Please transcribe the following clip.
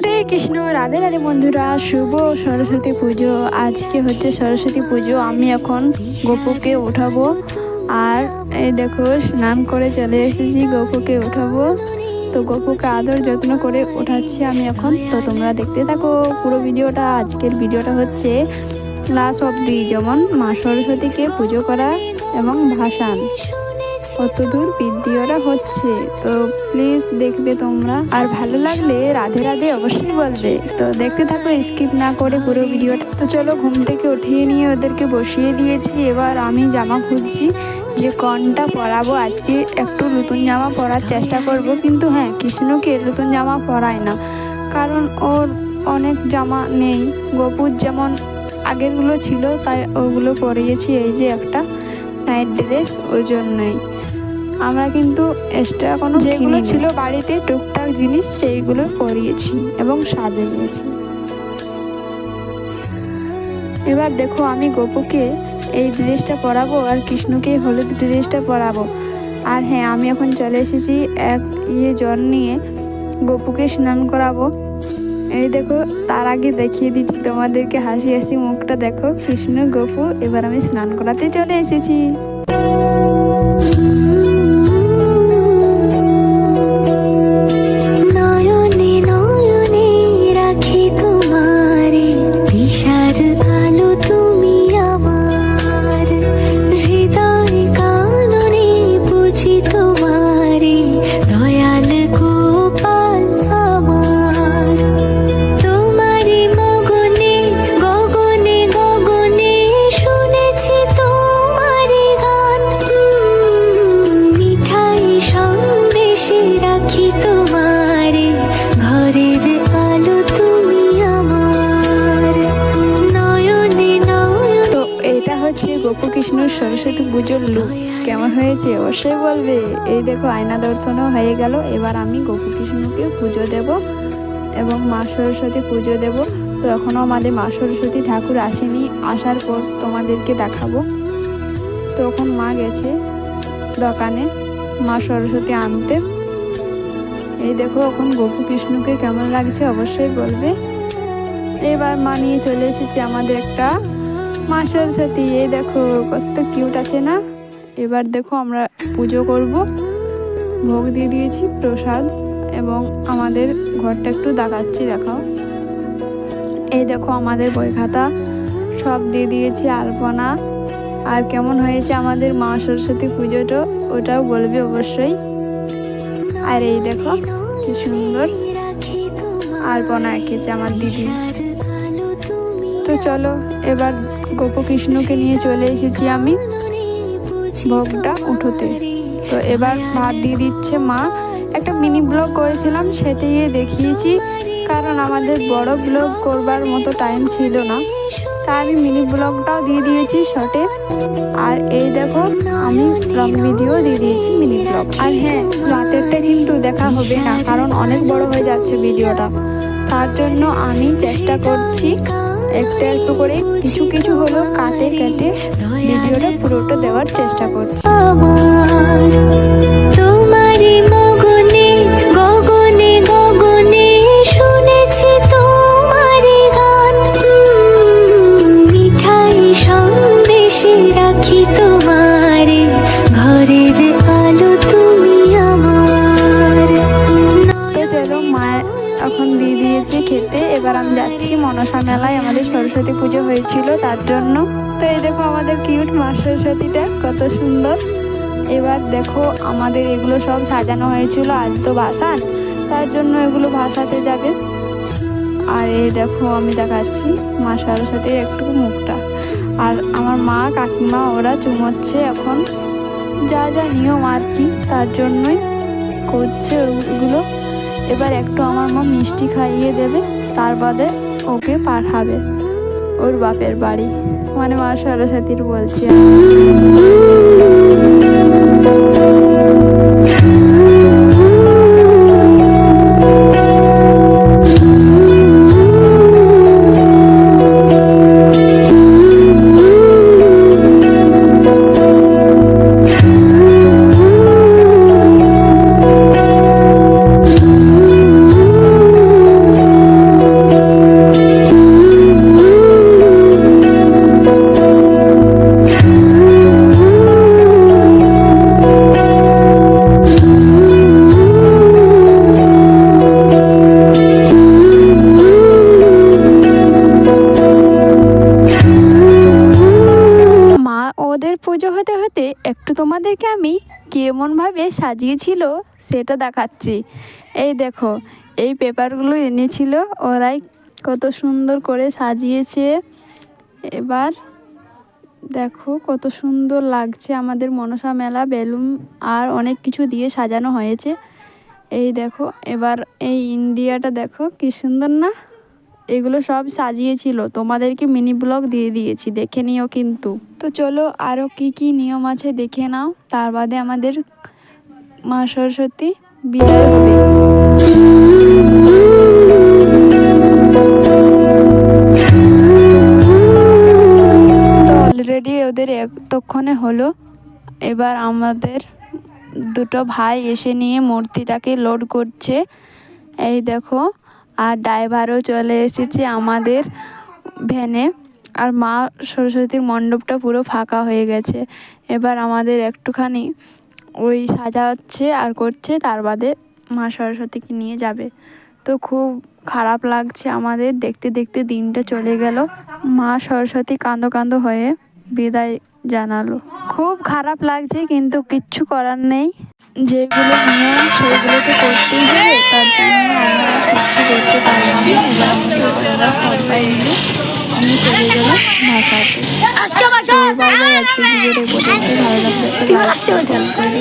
হরে কৃষ্ণ, রাধে রাধে বন্ধুরা, শুভ সরস্বতী পুজো। আজকে হচ্ছে সরস্বতী পুজো, আমি এখন গোপুকে উঠাবো। আর এই দেখো, স্নান করে চলে এসেছি, গোপুকে উঠাবো। তো গোপুকে আদর যত্ন করে উঠাচ্ছি আমি এখন। তো তোমরা দেখতে থাকো, পুরো ভিডিওটা, আজকের ভিডিওটা হচ্ছে লাস্ট অব্দি যেমন মা সরস্বতীকে পুজো করা এবং ভাসান। কতদূর ভিডিওটা হচ্ছে? তো প্লিজ দেখবে তোমরা। আর ভালো লাগলে রাধে রাধে অবশ্যই বলবে। তো দেখতে থাকো স্কিপ না করে পুরো ভিডিওটা। তো চলো, ঘুম থেকে উঠিয়ে নিয়ে ওদেরকে বসিয়ে দিয়েছি। এবার আমি জামা খুঁজছি যে কোনটা পরাবো আজকে, একটু নতুন জামা পরার চেষ্টা করব। কিন্তু হ্যাঁ কৃষ্ণকে নতুন জামা পরায় না। কারণ ওর অনেক জামা নেই। গপুর যেমন আগেরগুলো ছিল, তাই ওগুলো পরিয়েছি। এই যে একটা নাইট ড্রেস ওই জন্যই। আমরা কিন্তু এক্সট্রা কোনো যেগুলো ছিল বাড়িতে টুকটাক জিনিস সেইগুলো পরিয়েছি এবং সাজিয়েছি। এবার দেখো আমি গোপুকে এই ড্রেসটা পরাবো আর কৃষ্ণকে হলুদ ড্রেসটা পরাবো। আর হ্যাঁ আমি এখন চলে এসেছি এক ইয়ে জল নিয়ে গোপুকে স্নান করাবো। এই দেখো তার আগে দেখিয়ে দিচ্ছি তোমাদেরকে হাসি হাসি মুখটা। দেখো কৃষ্ণ গোপু এবার আমি স্নান করাতে চলে এসেছি। হচ্ছে গোপু কৃষ্ণ সরস্বতী পুজোর লুক কেমন হয়েছে? অবশ্যই বলবে। এই দেখো, আয়না দর্শনও হয়ে গেল। এবার আমি গোপু কৃষ্ণকে পুজো দেব এবং মা সরস্বতী পুজো দেব। তো এখনও আমাদের মা সরস্বতী ঠাকুর আসেনি। আসার পর তোমাদেরকে দেখাবো। তখন মা গেছে দোকানে মা সরস্বতী আনতে। এই দেখো, এখন গোপু কৃষ্ণকে কেমন লাগছে? অবশ্যই বলবে। এবার মা নিয়ে চলে এসেছে আমাদের একটা মা সরস্বতী এই দেখো কত কিউট আছে না? এবার দেখো আমরা পুজো করব। ভোগ দিয়ে দিয়েছি প্রসাদ এবং আমাদের ঘরটা একটু দেখাচ্ছি দেখাও। এই দেখো আমাদের বই খাতা, সব দিয়ে দিয়েছি আলপনা। আর কেমন হয়েছে আমাদের মা সরস্বতী পুজোটা, ওটাও বলবে অবশ্যই। আর এই দেখো কি সুন্দর আলপনা এঁকেছে আমার দিদি। তো চলো, এবার গোপকৃষ্ণকে নিয়ে চলে এসেছি আমি ভোগটা উঠোতে। তো এবার ভাত দিয়ে দিচ্ছে মা। একটা মিনি ব্লগ করেছিলাম, সেটাই দেখিয়েছি। কারণ আমাদের বড় ব্লগ করবার মতো টাইম ছিল না। তাই আমি মিনি ব্লগটাও দিয়ে দিয়েছি শর্টে আর এই দেখো, আমি লং ভিডিও দিয়ে দিয়েছি মিনি ব্লগ আর হ্যাঁ রাতেরটা কিন্তু দেখা হবে না, কারণ অনেক বড় হয়ে যাচ্ছে ভিডিওটা তার জন্য আমি চেষ্টা করছি একটু একটু করে কিছু কিছু হলো কাটে কেটে ভিডিওটা পুরোটা দেওয়ার চেষ্টা করছি। এবার আমি যাচ্ছি, মনসা মেলায় আমাদের সরস্বতী পুজো হয়েছিল, তার জন্য। তো এই দেখো আমাদের কিউট মা সরস্বতীটা, কত সুন্দর। এবার দেখো আমাদের এগুলো সব সাজানো হয়েছিল আজ তো ভাসান তার জন্য এগুলো ভাসাতে যাবে। আর এই দেখো আমি দেখাচ্ছি মা সরস্বতীর একটু মুখটা। আর আমার মা কাকিমা ওরা চুমোচ্ছে এখন। যা যা নিয়ম আর কি, তার জন্যই করছে ওগুলো। এবার একটু আমার মা মিষ্টি খাইয়ে দেবে, তার বাদে ওকে পাঠাবে ওর বাপের বাড়ি। মানে মা সরস্বতীর বলছি আমি। তোমাদেরকে আমি কেমনভাবে সাজিয়েছিল সেটা দেখাচ্ছি। এই দেখো, এই পেপারগুলো এনেছিল, ওরাই কত সুন্দর করে সাজিয়েছে। এবার দেখো, কত সুন্দর লাগছে আমাদের মনসা মেলা, বেলুন আর অনেক কিছু দিয়ে সাজানো হয়েছে। এই দেখো, এবার এই ইন্ডিয়াটা দেখো, কি সুন্দর না? এগুলো সব সাজিয়েছিল। তোমাদেরকে মিনি ব্লগ দিয়ে দিয়েছি, দেখে নিও কিন্তু। তো চলো আরও কি কি নিয়ম আছে দেখে নাও। তার বাদে আমাদের মা সরস্বতী বিদায় হবে। অলরেডি ওদের এতক্ষণে হলো। এবার আমাদের দুটো ভাই এসে নিয়ে মূর্তিটাকে লোড করছে। এই দেখো আর ড্রাইভারও চলে এসেছে আমাদের ভ্যানে। আর মা সরস্বতীর মণ্ডপটা পুরো ফাঁকা হয়ে গেছে। এবার আমাদের একটুখানি ওই সাজাচ্ছে আর করছে, তার বাদে মা সরস্বতীকে নিয়ে যাবে। তো খুব খারাপ লাগছে আমাদের, দেখতে দেখতে দিনটা চলে গেল। মা সরস্বতী কাঁদো কাঁদো হয়ে বিদায় জানালো। খুব খারাপ লাগছে, কিন্তু কিচ্ছু করার নেই। যেগুলো নিয়ে সেগুলো তো করতেই হবে তার জন্য আমরা কিছু করতে পারলাম না। এবার আমি চলে গেলাম তো আজকে ভিডিওটা পর্যন্ত ভালো লাগবে একটা লাইক করে